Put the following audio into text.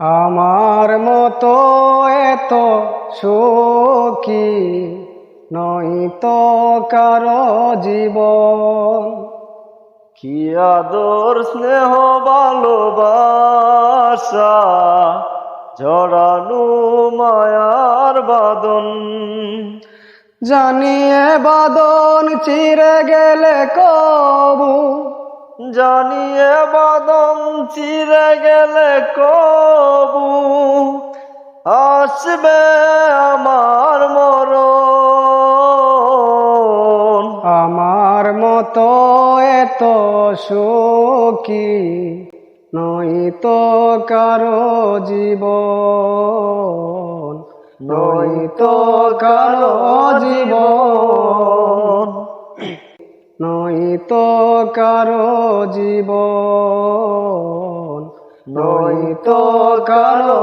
আমার মতো এত সুখী নই তো কারও জীবন। কি আদর স্নেহ ভালোবাসা জড়ানো মায়ার বাদন। জানিয়ে বাদন চিরে গেলে কবু জানিয়ে বাদম চিরে গেলে কবু। আসবে আমার মরণ। আমার মতো এত সুখী নই তো কারও জীবন। নই তো কারও জীবন। নই তো কারও জীবন নই তো কারও